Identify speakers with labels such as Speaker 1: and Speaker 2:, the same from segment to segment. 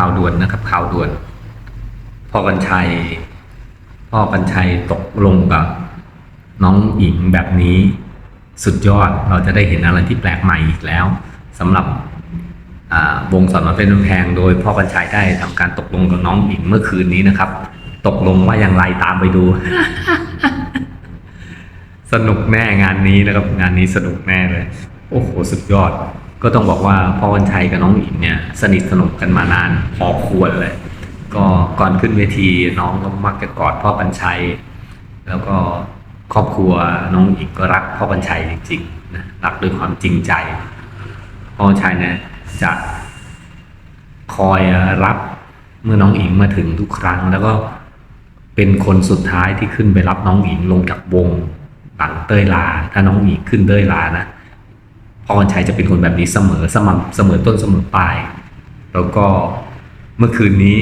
Speaker 1: ข่าวด่วนนะครับ ข่าวด่วน พ่อกัญชัย พ่อกัญชัยตกลงกับน้องหญิงแบบนี้สุดยอดเราจะได้เห็นอะไรที่แปลกใหม่อีกแล้วสำหรับวงสอนมาเป็นแพงโดยพ่อกัญชัยได้ทำการตกลงกับน้องหญิงเมื่อคืนนี้นะครับ ตกลงว่าอย่างไรตามไปดู สนุกแน่งานนี้นะครับ งานนี้สนุกแน่เลย โอ้โห สุดยอด ก็ต้องบอกว่าพ่อวันชัยกับน้องหญิงเนี่ยสนิทสนมกันมานานพอควรเลย ก็ก่อนขึ้นเวทีน้องก็มักจะกอดพ่อบัญชัย แล้วก็ครอบครัวน้องหญิงก็รักพ่อบัญชัยจริงๆนะรักด้วยความจริงใจ พ่อบัญชัยเนี่ยจะคอยรับเมื่อน้องหญิงมาถึงทุกครั้ง แล้วก็เป็นคนสุดท้ายที่ขึ้นไปรับน้องหญิงลงจากวงหลังเต้ยลา ถ้าน้องหญิงขึ้นเต้ยลานะ พ่อวันชัยจะเป็นคนแบบนี้เสมอสม่ำเสมอต้นเสมอปลาย แล้วก็เมื่อคืนนี้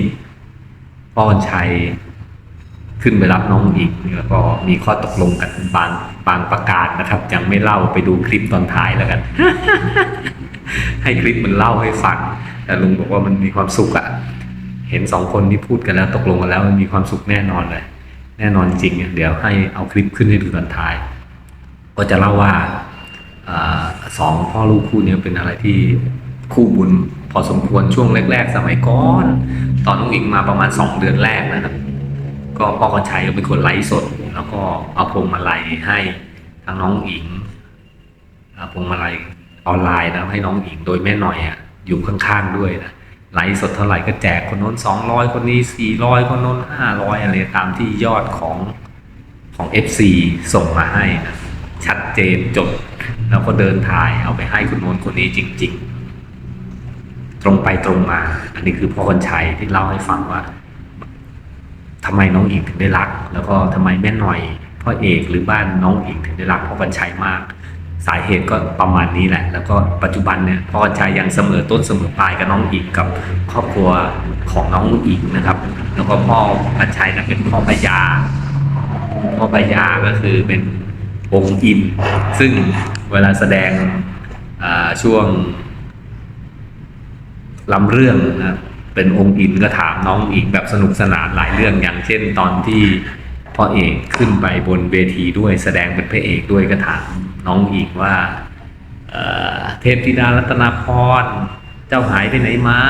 Speaker 1: พ่อวันชัยขึ้นไปรับน้องอีกแล้วก็มีข้อตกลงกันบางบางประการนะครับ ยังไม่เล่าไปดูคลิปตอนท้ายแล้วกัน ให้คลิปมันเล่าให้ฟังแต่ลุงบอกว่ามันมีความสุขอะเห็นสองคนที่พูดกันแล้วตกลงกันแล้วมันมีความสุขแน่นอนเลย แน่นอนจริงเดี๋ยวให้เอาคลิปขึ้นให้ดูตอนท้าย ก็จะเล่าว่า สองพ่อลูกคู่นี้เป็นอะไรที่คู่บุญพอสมควรช่วงแรก ๆ สมัยก่อน ตอนน้องอิงมาประมาณ 2 เดือนแรกนะครับ ก็พ่อกันชัยเป็นคนไลฟ์สด แล้วก็เอาพวงมาลัยให้ทั้งน้องอิงเอาพวงมาลัยออนไลน์นะให้น้องอิงโดยแม่หน่อยอะอยู่ข้างๆด้วยนะไลฟ์สดเท่าไหร่ก็แจกคนโน้น200 คนนี้ 400 คนโน้น500 อะไรตามที่ยอดของของ FC ส่งมาให้นะ ชัดเจนจบ แล้วก็เดินถ่ายเอาไปให้คุณโน้นคนนี้จริง ๆ ตรงไปตรงมา อันนี้คือพ่อคนชัยที่เล่าให้ฟังว่าทำไมน้องอิงถึงได้รัก แล้วก็ทำไมแม่หน่อยพ่อเอกหรือบ้านน้องอิงถึงได้รักพ่อคนชัยมาก สาเหตุก็ประมาณนี้แหละ แล้วก็ปัจจุบันเนี่ยพ่อคนชัยยังเสมอต้นเสมอปลายกับน้องอิงกับครอบครัวของน้องอิงนะครับ แล้วก็พ่อคนชัยนะเป็นพ่อพญาพ่อพญาก็คือเป็น องค์อิน ซึ่งเวลาแสดงช่วงลำเรื่องนะเป็นองค์อินก็ถามน้องอีกแบบสนุกสนานหลายเรื่องอย่างเช่นตอนที่พ่อเอกขึ้นไปบนเวทีด้วยแสดงเป็นพระเอกด้วยก็ถามน้องอีกว่าเอ่อเทพธิดารัตนาพรเจ้าหายไปไหนมา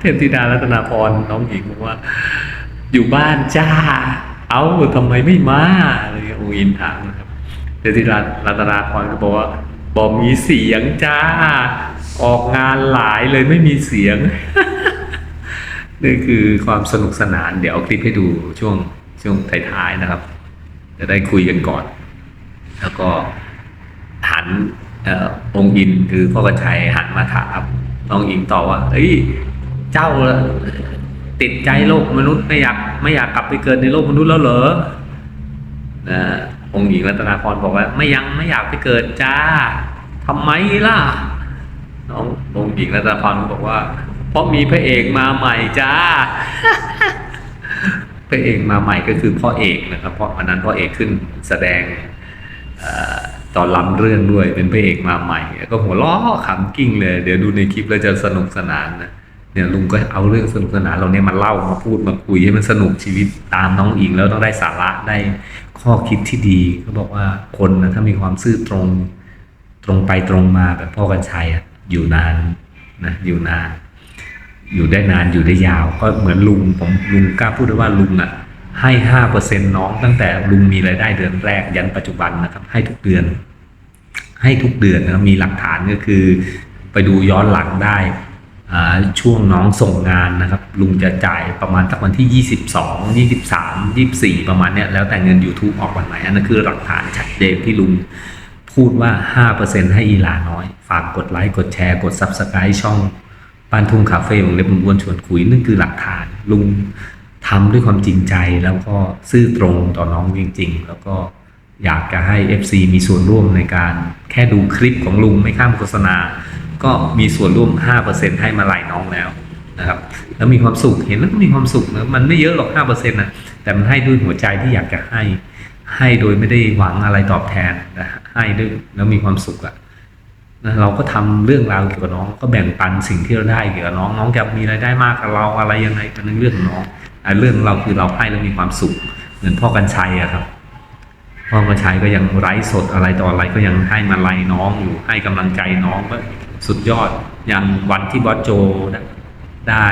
Speaker 1: เทพธิดารัตนาพรน้องหญิงบอกว่า อยู่บ้านจ้า เอ้าทำไมไม่มาอะไรเงี้ยองค์อินถามนะครับเทพธิดารัตนาพรก็บอกว่าบอกมีเสียงจ้า ออกงานหลายเลยไม่มีเสียง นี่คือความสนุกสนาน เดี๋ยวเอาคลิปให้ดูช่วงช่วงท้ายๆนะครับ จะได้คุยกันก่อน แล้วก็หันอองค์อินคือพ่อกระชัยหันมาถามน้องอิงต่อว่า เอ้ย เจ้าติดใจโลกมนุษย์ไม่อยาก ไม่อยากกลับไปเกิดในโลกมนุษย์แล้วเหรอนะองค์หญิงรัตนาพรบอกว่า ไม่ยังไม่อยากไปเกิดจ้าทำไมล่ะ น้ององค์หญิงรัตนาพรบอกว่า เพราะมีพระเอกมาใหม่จ้าพระเอกมาใหม่ก็คือพ่อเอกนะครับ เพราะวันนั้นพ่อเอกขึ้นแสดงเออตอนล้ำเรื่องด้วยเป็นพระเอกมาใหม่ ก็หัวล้อขำกิ้งเลย เดี๋ยวดูในคลิปแล้วจะสนุกสนานนะ เนี่ยลุงก็เอาเรื่องสนุกสนานเราเนี่ยมาเล่ามาพูดมาคุยให้มันสนุกชีวิตตามน้องอิงแล้วต้องได้สาระได้ข้อคิดที่ดีเขาบอกว่าคนนะถ้ามีความซื่อตรงตรงไปตรงมาแบบพ่อกันชัยอะอยู่นานนะอยู่นาน อยู่ได้นานอยู่ได้ยาว ก็เหมือนลุงผมลุงกล้าพูดได้ว่าลุงอะให้ห้าเปอร์เซ็นน้องตั้งแต่ลุงมีรายได้เดือนแรกยันปัจจุบันนะครับ ให้ทุกเดือน ให้ทุกเดือนนะมีหลักฐานก็คือ ไปดูย้อนหลังได้ ช่วงน้องส่งงานนะครับ ลุงจะจ่ายประมาณสักวันที่ 22 23 24 ประมาณเนี้ยแล้วแต่เงิน YouTube ออกวันไหนอันนั้นคือหลักฐานชัดเจนที่ลุงพูดว่า 5%ให้อีหลาน้อย ฝากกดไลค์ กดแชร์ กด Subscribe ช่องบ้านทุ่งคาเฟ่ของเล็บม้วนชวนคุยนั่นคือหลักฐานลุงทำด้วยความจริงใจแล้วก็ซื่อตรงต่อน้องจริง ๆ แล้วก็อยากจะให้ FC มีส่วนร่วมในการแค่ดูคลิปของลุงไม่ข้ามโฆษณา ก็มีส่วนร่วม 5%ให้มาหลายน้องแล้วนะครับแล้วมีความสุขเห็นแล้วก็มีความสุขนะมันไม่เยอะหรอกห้าเปอร์เซ็นต์นะแต่มันให้ด้วยหัวใจที่อยากจะให้ ให้โดยไม่ได้หวังอะไรตอบแทนนให้ด้วยแล้วมีความสุขอะนะเราก็ทำเรื่องราวเกี่ยวกับน้องก็แบ่งปันสิ่งที่เราได้เกี่ยวกับน้องน้องจะมีรายได้มากกับเราอะไรยังไงเป็นเรื่องของน้องอเรื่องเราคือเราให้แล้วมีความสุข เหมือนพ่อกันชัยอะครับพ่อกันชัยก็ยังไร้สดอะไรต่ออะไรก็ยังให้มาไล่น้องอยู่ให้กำลังใจน้องก็ สุดยอดอย่างวันที่บอสโจนะได้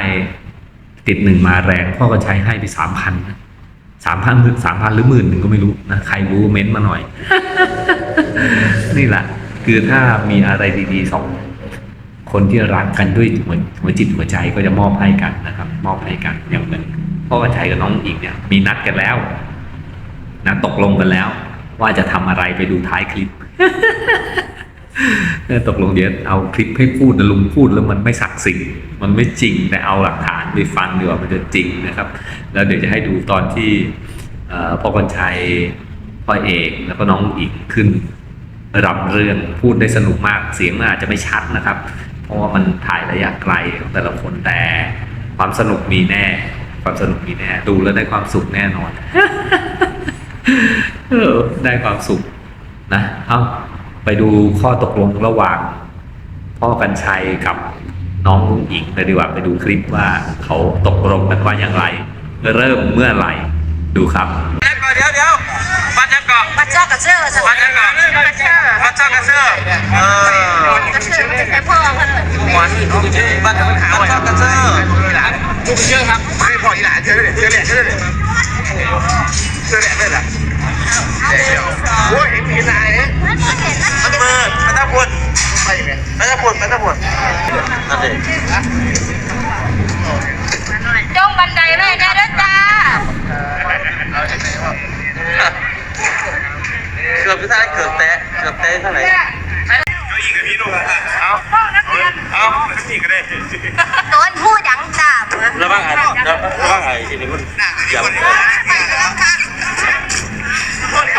Speaker 1: ติดหนึ่งมาแรงพ่อก็ใช้ให้ไปสามพันสามพันหรือสามพันหรือหมื่นหนึ่งก็ไม่รู้นะใครรู้เม้นมาหน่อย นี่แหละ คือถ้ามีอะไรดีๆสองคนที่รักกันด้วยหัวจิตหัวใจก็จะมอบให้กันนะครับ มอบให้กันอย่างหนึ่งพ่อกับชัยกับน้องอีกเนี่ย มีนัดกันแล้วนะตกลงกันแล้ว ว่าจะทำอะไรไปดูท้ายคลิป ตกลงเดี๋ยวเอาคลิปให้พูดนะลุงพูดแล้วมันไม่ศักดิ์สิทธิ์มันไม่จริงแต่เอาหลักฐานไปฟังดีกว่ามันจะจริงนะครับ แล้วเดี๋ยวจะให้ดูตอนที่พ่อกันชัยพ่อเอกแล้วก็น้องอีกขึ้นรับเรื่องพูดได้สนุกมากเสียงอาจจะไม่ชัดนะครับ เพราะว่ามันถ่ายระยะไกลของแต่ละคนแต่ความสนุกมีแน่ ความสนุกมีแน่ ดูแล้วได้ความสุขแน่นอนได้ความสุขนะ เอา ไปดูข้อตกลงระหว่าง พ่อกัญชัยกับน้องลุงอิงเลยดีกว่าไปดูคลิปว่าเขาตกลงกันว่าอย่างไร เริ่มเมื่อไหร่ดูครับ
Speaker 2: เดี๋ยวเดี๋ยวเดี๋ยวปัจจัก
Speaker 3: รปัจจักกระเชื่อ
Speaker 2: ปัจจัก
Speaker 3: รปัจ
Speaker 2: จักปัจจักกระเชื่อเออก
Speaker 3: ระเชื่อไม่ใช่พ่อมันห
Speaker 2: วานปัจจักปัจจักกระเชื่อเยอะครับไม่พออีหลานเยอะเลยเยอะเลยเยอะเลยเยอะเลยเยอะเลย โอ้ยเห็นเห็นอะไรนมันต้อง
Speaker 3: มา
Speaker 2: มันตะองพูนไป
Speaker 3: ไหมมัน
Speaker 2: ตะองพูนมัน
Speaker 3: ตะอง
Speaker 2: พูนั่องจงบันไดไว้ได้ด้วยจ้าเกือบจะได้เกือบเตะเกือบเตะเท่าไหร่ก็อีกกับพี่นุ่มเอาเอาพี่ก็
Speaker 3: ได้
Speaker 2: โดนพูดยังจ้าระวัง
Speaker 3: ไอ้
Speaker 2: ระวังไอ้ที่นี่มันอย่า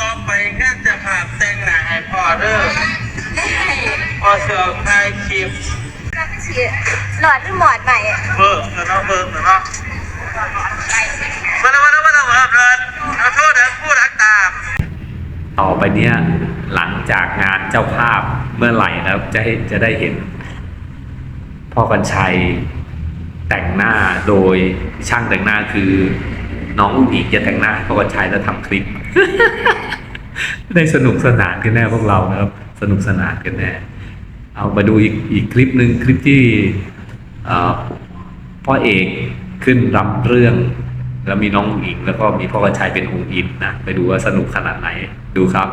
Speaker 2: ต่อไปงั้นจะพาแต่งหน้าให้พ่อเด้อ
Speaker 3: ได้
Speaker 2: พอชอบถ่ายคลิป
Speaker 3: หลอดหรือหมอดใหม่
Speaker 2: เบอร์เนาะเบอร์เนาะมาแล้วมาแล้วมาแล้วมาแล้วขอโทษนะผู้รักตา
Speaker 1: ต่อไปเนี้ยหลังจากงานเจ้าภาพเมื่อไหร่นะครับจะให้จะได้เห็น พ่อกันชัยแต่งหน้าโดยช่างแต่งหน้าคือน้องอุ้งอิงจะแต่งหน้าให้พ่อกันชัยแล้วทำคลิป ได้สนุกสนานกันแน่พวกเรานะครับ สนุกสนานกันแน่ เอามาดูอีกอีกคลิปหนึ่งคลิปที่เอ่อพ่อเอกขึ้นรับเรื่อง แล้วมีน้องอุ๋งอิง แล้วก็มีพ่อกระชัยเป็นองค์อินนะไปดูว่าสนุกขนาดไหนดูครับ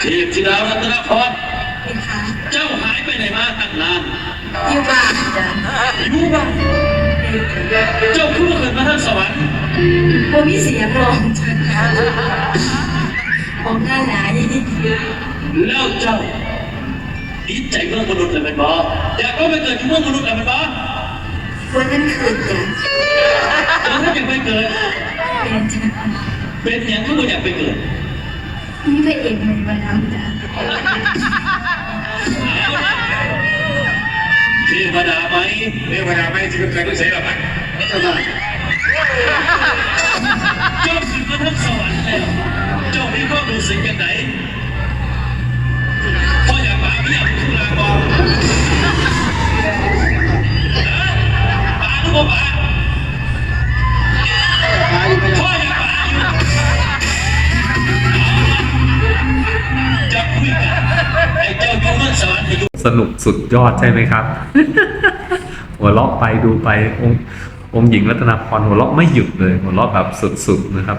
Speaker 4: เทพธิดารัตนพรเจ้าหายไปไหนมาตั้งนาน
Speaker 3: อยู่บ้านจ้ะ
Speaker 4: อยู่บ้าน เจ้าพูดขึ้นมาทางสวรรค์
Speaker 3: บ่มีเสียงร้องจ้ะมองหน้าหนาอย่างนี้
Speaker 4: แล้วเจ้าดีใจเมืองมนุษย์เลยเป็นบออยากก็ไปเกิดอยู่เมืองมนุษย์เลยเป็นบอ
Speaker 3: วันนั้นคืนจ้ะ
Speaker 4: แล้วถ้าอยากไปเกิด
Speaker 3: เป็นจ้ะ
Speaker 4: เป็นอย่างที่เราอยากไปเกิด
Speaker 3: มีพระเอกใหม่มาทำจ้ะ
Speaker 4: เทวดาไหม
Speaker 2: เทวดาไม่ที่เคยรู้สึกหรอ
Speaker 4: เจ้าขึ้
Speaker 1: สนุกสุดยอดใช่ไหมครับ หัวเราะไปดูไปองค์องค์หญิงรัตนพรหัวเราะไม่หยุดเลย หัวเราะแบบสุดๆนะครับ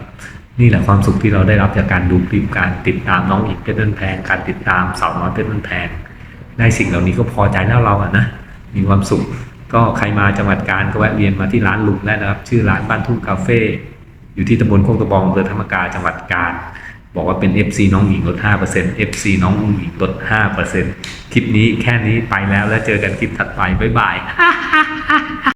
Speaker 1: นี่แหละความสุขที่เราได้รับจากการดูคลิปการติดตามน้องหญิงเพชรเดินแพงการติดตามสาวน้อยเพชรเดินแพงได้สิ่งเหล่านี้ก็พอใจแล้วเราอะนะมีความสุขก็ใครมาจังหวัดกาญก็แวะเวียนมาที่ร้านลุงได้นะครับ ชื่อร้านบ้านทุ่งคาเฟ่อยู่ที่ตำบลโคกตะบองอำเภอธรรมกาจังหวัดกาญ บอกว่าเป็น FC น้องหญิงลด 5% FC น้องอุ้งหญิงลด 5%คลิปนี้แค่นี้ไปแล้วแล้วเจอกันคลิปถัดไป บ๊ายบาย